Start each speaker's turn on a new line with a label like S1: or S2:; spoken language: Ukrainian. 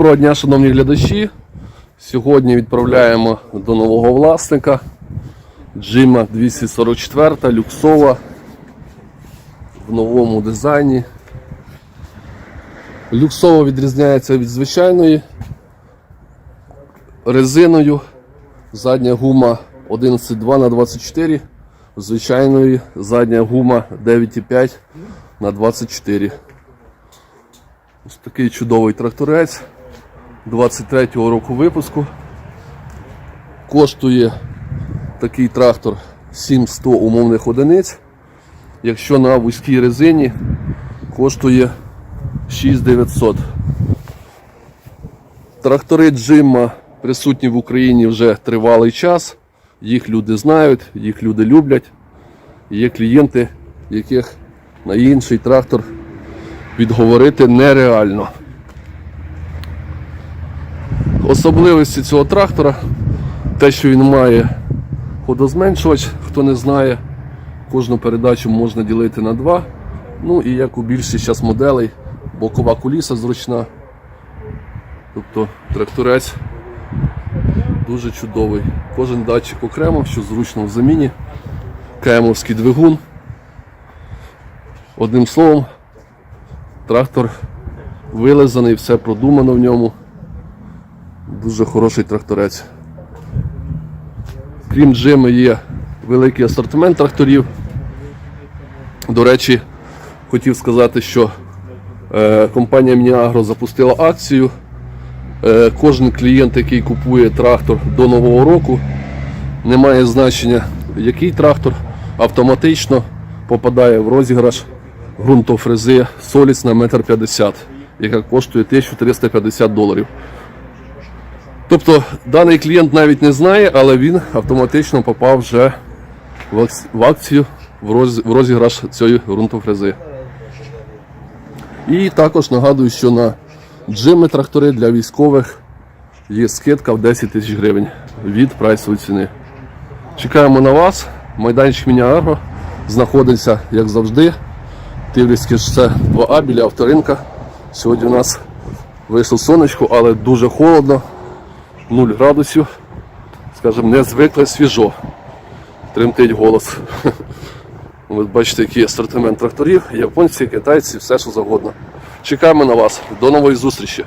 S1: Доброго дня, шановні глядачі. Сьогодні відправляємо до нового власника Джима 244 люксова в новому дизайні. Люксова відрізняється від звичайної резиною. Задня гума 11,2 на 24 звичайної задня гума 9,5 на 24 Ось такий чудовий тракторець 23-го року випуску. Коштує такий трактор 700 умовних одиниць. Якщо на вузькій резині коштує 6900. Трактори Джимма присутні в Україні вже тривалий час. Їх люди знають, їх люди люблять. Є клієнти, яких на інший трактор відговорити нереально. Особливості цього трактора те, що він має ходозменшувач, хто не знає, кожну передачу можна ділити на два. Ну і як у більшості зараз моделей, бокова куліса зручна. Тобто тракторець дуже чудовий. Кожен датчик окремо, що зручно в заміні. КМовський двигун. Одним словом, трактор вилизаний, все продумано в ньому. Дуже хороший тракторець. Крім джими, є великий асортимент тракторів. До речі, хотів сказати, що е, компанія Мініагро запустила акцію. Е, кожен клієнт, який купує трактор до Нового року, не має значення, який трактор, автоматично попадає в розіграш ґрунтофрези Соліс на 1,50 м, яка коштує 1350 доларів. Тобто даний клієнт навіть не знає, але він автоматично попав вже в акцію в розіграш цієї ґрунтофрези. І також нагадую, що на джими трактори для військових є скидка в 10 тисяч гривень від прайсової ціни. Чекаємо на вас. Майданчик Мініагро знаходиться, як завжди, Тиврівське шосе 2А біля авторинка. Сьогодні у нас вийшло сонечко, але дуже холодно, 0 градусів. Скажімо, не звикли свіжо. Тремтить голос. Ви бачите, який асортимент тракторів, японці, китайці, все що завгодно. Чекаємо на вас. До нової зустрічі!